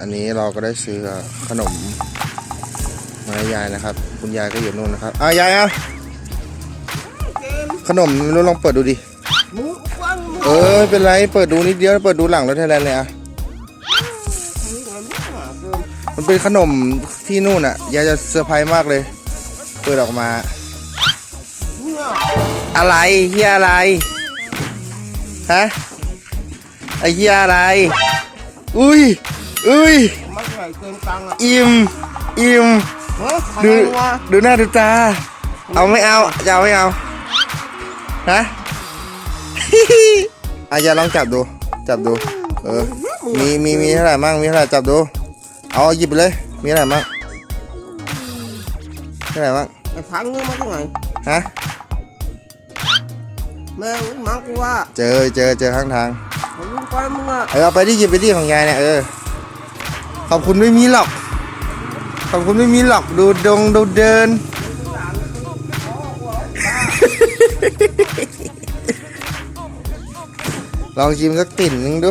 อันนี้เราก็ได้ซื้อขนมมาให้ยายนะครับ คุณยายก็อยู่นู่นนะครับอะยายเอาขนมไม่รู้ลองเปิดดูดิหมูกว้างหมูเออไม่เป็นไรเปิดดูนิดเดียวเปิดดูหลังรถไทยแลนด์เลยอะมันเป็นขนมที่นู่นอะยายจะเซอร์ไพรส์มากเลย เปิดออกมา อะไรเฮียอะไรฮะไอเฮียอะไร อุ้ย อุ้ยมันใหญ่เกินตังค์อะอิ่มอิ่มเฮ้ยดูอะไรวะดูหน้าดูตา เอาไม่เอาจะเอาไม่เอาฮะอาจารย์ลองจับดู จับดู เออ มีมีมีเท่าไหร่มั่งมีเท่าไหร่จับดู เอาหยิบไปเลย มีเท่าไหร่มั่งเท่าไหร่มั่งไอ้พังเงินมาที่ไหนฮะแม่งมังกูว่า เจอเจอเจอข้างทางผมลุงไปมึงอะเออเอาไปที่หยิบไปที่ของยายเนี่ยเออ ขอบคุณไม่มีหรอก ขอบคุณไม่มีหรอกดูดงดูเดิน ลองชิมสักติ่นนึงดู